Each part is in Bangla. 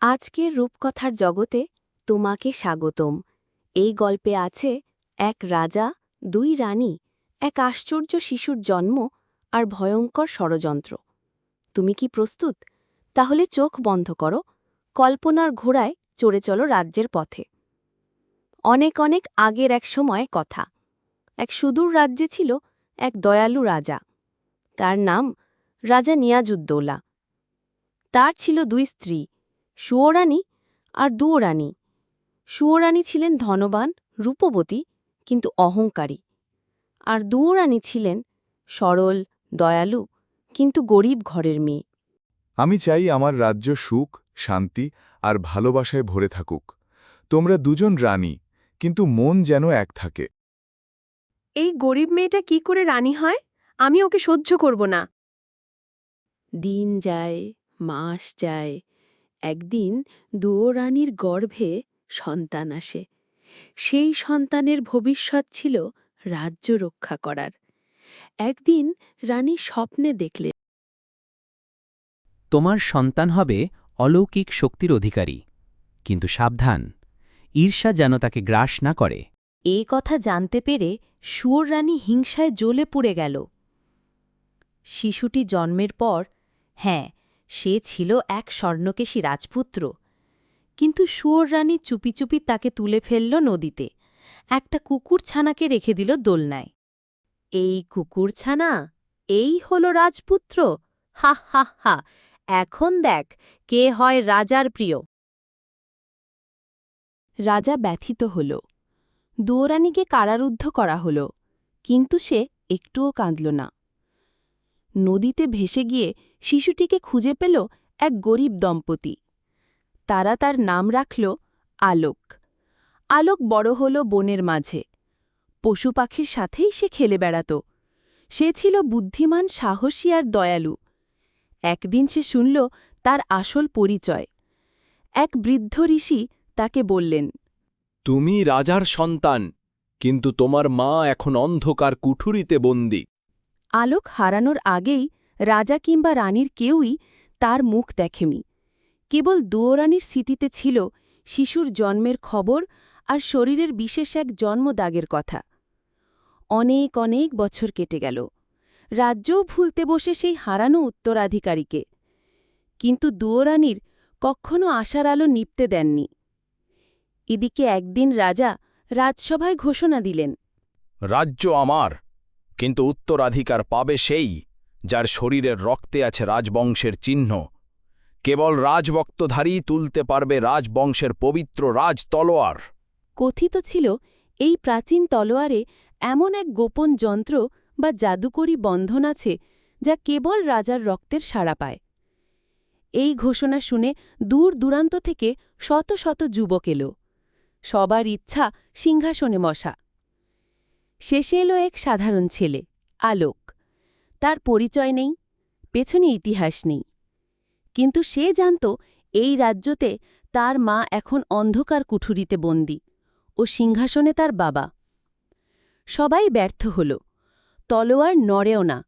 আজকের রূপকথার জগতে তোমাকে স্বাগতম। এই গল্পে আছে এক রাজা, দুই রানী, এক আশ্চর্য শিশুর জন্ম আর ভয়ঙ্কর ষড়যন্ত্র। তুমি কি প্রস্তুত? তাহলে চোখ বন্ধ করো, কল্পনার ঘোড়ায় চড়ে চলো রাজ্যের পথে। অনেক অনেক আগের এক সময় কথা। এক সুদূর রাজ্যে ছিল এক দয়ালু রাজা। তার নাম রাজা নিয়াজুদ্দৌলা। তার ছিল দুই স্ত্রী সুয়োরানী আর দুয়োরানী। সুয়োরানী ছিলেন ধনবান রূপবতী কিন্তু অহংকারী। আর দুয়োরানী ছিলেন সরল দয়ালু কিন্তু গরিব ঘরের মেয়ে। আমি চাই আমার রাজ্য সুখ শান্তি আর ভালোবাসায় ভরে থাকুক। তোমরা দুজন রানী কিন্তু মন যেন এক থাকে। এই গরিব মেয়েটা কি করে রানী হয়? আমি ওকে সহ্য করব না। দিন যায় মাস যায় একদিন দুয়োরানীর গর্ভে সন্তান আসে। সেই সন্তানের ভবিষ্যৎ ছিল রাজ্য রক্ষা করার। একদিন রানী স্বপ্নে দেখলেন তোমার সন্তান হবে অলৌকিক শক্তির অধিকারী কিন্তু সাবধান ঈর্ষা যেন তাকে গ্রাস না করে। এ কথা জানতে পেরে সুয়োর রানী হিংসায় জ্বলে পুড়ে গেল। শিশুটি জন্মের পর হ্যাঁ সে ছিল এক স্বর্ণকেশী রাজপুত্র। কিন্তু সুয়োর রানী চুপি চুপি তাকে তুলে ফেলল নদীতে। একটা কুকুর ছানাকে রেখে দিল দোলনায়। এই কুকুর ছানা, এই হল রাজপুত্র। হা হা হা, এখন দেখ কে হয় রাজার প্রিয়। রাজা ব্যথিত হল। দুয়োরানীকে কারারুদ্ধ করা হল, কিন্তু সে একটুও কাঁদল না। নদীতে ভেসে গিয়ে শিশুটিকে খুঁজে পেল এক গরিব দম্পতি। তারা তার নাম রাখল আলোক। আলোক বড় হল বনের মাঝে। পশু পাখির সাথেই সে খেলে বেড়াত। সে ছিল বুদ্ধিমান, সাহসী আর দয়ালু। একদিন সে শুনল তার আসল পরিচয়। এক বৃদ্ধ ঋষি তাকে বললেন, তুমি রাজার সন্তান, কিন্তু তোমার মা এখন অন্ধকার কুঠুরিতে বন্দী। আলোক হারানোর আগেই রাজা কিংবা রানীর কেউই তার মুখ দেখেনি। কেবল দুয়োরানীর স্মৃতিতে ছিল শিশুর জন্মের খবর আর শরীরের বিশেষ এক জন্মদাগের কথা। অনেক অনেক বছর কেটে গেল। রাজ্যও ভুলতে বসে সেই হারানো উত্তরাধিকারীকে। কিন্তু দুয়োরানীর কখনো আশার আলো নিপতে দেননি। এদিকে একদিন রাজা রাজসভায় ঘোষণা দিলেন। রাজ্য আমার! কিন্তু উত্তরাধিকার পাবে সেই যার শরীরের রক্তে আছে রাজবংশের চিহ্ন। কেবল রাজবক্তধারী তুলতে পারবে রাজবংশের পবিত্র রাজ তলোয়ার। কথিত ছিল, এই প্রাচীন তলোয়ারে এমন এক গোপন যন্ত্র বা জাদুকরী বন্ধন আছে যা কেবল রাজার রক্তের সাড়া পায়। এই ঘোষণা শুনে দূর দূরান্ত থেকে শত শত যুবক এলো। সবার ইচ্ছা সিংহাসনে বসা শেষে এলো এক সাধারণ ছেলে, আলোক। তার পরিচয় নেই, পেছনে ইতিহাস নেই। কিন্তু সে জানত এই রাজ্যতে তার মা এখন অন্ধকার কুঠুরিতে বন্দী ও সিংহাসনে তার বাবা। সবাই ব্যর্থ হল, তলোয়ার নড়েও না।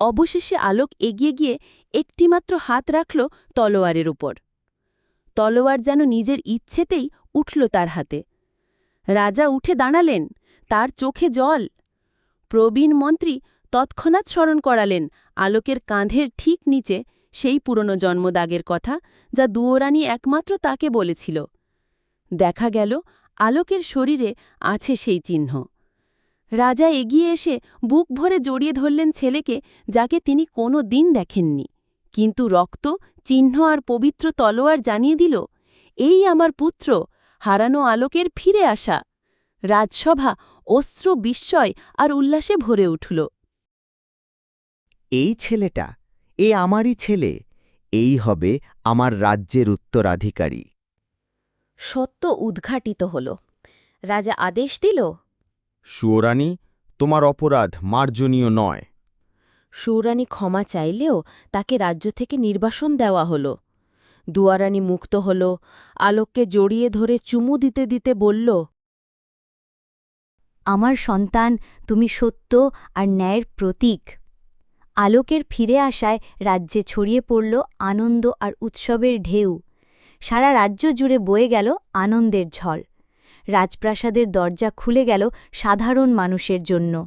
অবশেষে আলোক এগিয়ে গিয়ে একটিমাত্র হাত রাখল তলোয়ারের উপর। তলোয়ার যেন নিজের ইচ্ছেতেই উঠল তার হাতে। রাজা উঠে দাঁড়ালেন তার চোখে জল। প্রবীণ মন্ত্রী তৎক্ষণাৎ স্মরণ করালেন আলোকের কাঁধের ঠিক নিচে সেই পুরনো জন্মদাগের কথা যা দুয়োরানী একমাত্র তাকে বলেছিল। দেখা গেল আলোকের শরীরে আছে সেই চিহ্ন। রাজা এগিয়ে এসে বুক ভরে জড়িয়ে ধরলেন ছেলেকে যাকে তিনি কোনো দিন দেখেননি। কিন্তু রক্ত, চিহ্ন আর পবিত্র তলোয়ার জানিয়ে দিল, এই আমার পুত্র, হারানো আলোকের ফিরে আসা। রাজসভা অস্ত্র বিস্ময় আর উল্লাসে ভরে উঠল। এই ছেলেটা এ আমারই ছেলে এই হবে আমার রাজ্যের উত্তরাধিকারী। সত্য উদ্ঘাটিত হল। রাজা আদেশ দিল সুয়োরানী তোমার অপরাধ মার্জনীয় নয়। সুরানী ক্ষমা চাইলেও তাকে রাজ্য থেকে নির্বাসন দেওয়া হল। দুয়ারানী মুক্ত হল আলোককে জড়িয়ে ধরে চুমু দিতে দিতে বলল আমার সন্তান তুমি সত্য আর ন্যায়ের প্রতীক। আলোকের ফিরে আসায় রাজ্যে ছড়িয়ে পড়ল আনন্দ আর উৎসবের ঢেউ। সারা রাজ্য জুড়ে বয়ে গেল আনন্দের ঝড়। রাজপ্রাসাদের দরজা খুলে গেল সাধারণ মানুষের জন্য।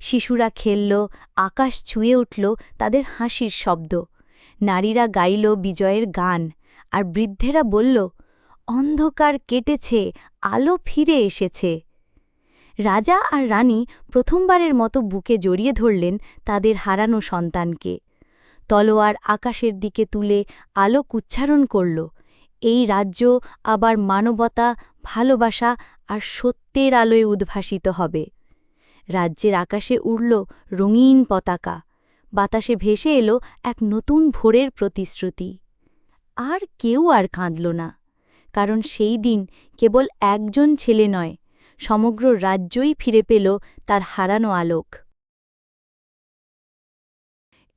শিশুরা খেলল, আকাশ ছুঁয়ে উঠল তাদের হাসির শব্দ। নারীরা গাইল বিজয়ের গান আর বৃদ্ধেরা বলল, অন্ধকার কেটেছে, আলো ফিরে এসেছে। রাজা আর রানী প্রথমবারের মতো বুকে জড়িয়ে ধরলেন তাদের হারানো সন্তানকে। তলোয়ার আকাশের দিকে তুলে আলোক উচ্চারণ করল, এই রাজ্য আবার মানবতা, ভালোবাসা আর সত্যের আলোয় উদ্ভাসিত হবে। রাজ্যের আকাশে উড়ল রঙিন পতাকা, বাতাসে ভেসে এলো এক নতুন ভোরের প্রতিশ্রুতি। আর কেউ আর কাঁদল না, কারণ সেই দিন কেবল একজন ছেলে নয় সমগ্র রাজ্যই ফিরে পেল তার হারানো আলোক।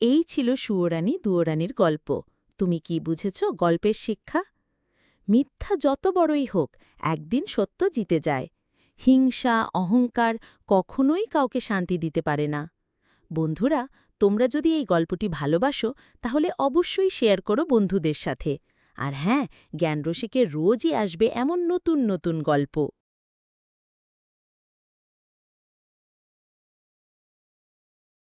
এই ছিল সুয়োরানী দুয়োরানীর গল্প। তুমি কি বুঝেছ গল্পের শিক্ষা? মিথ্যা যত বড়ই হোক, একদিন সত্য জিতে যায়। হিংসা, অহংকার কখনোই কাউকে শান্তি দিতে পারে না। বন্ধুরা, তোমরা যদি এই গল্পটি ভালোবাসো, তাহলে অবশ্যই শেয়ার করো বন্ধুদের সাথে। আর হ্যাঁ জ্ঞানরসিকে রোজই আসবে এমন নতুন নতুন গল্প।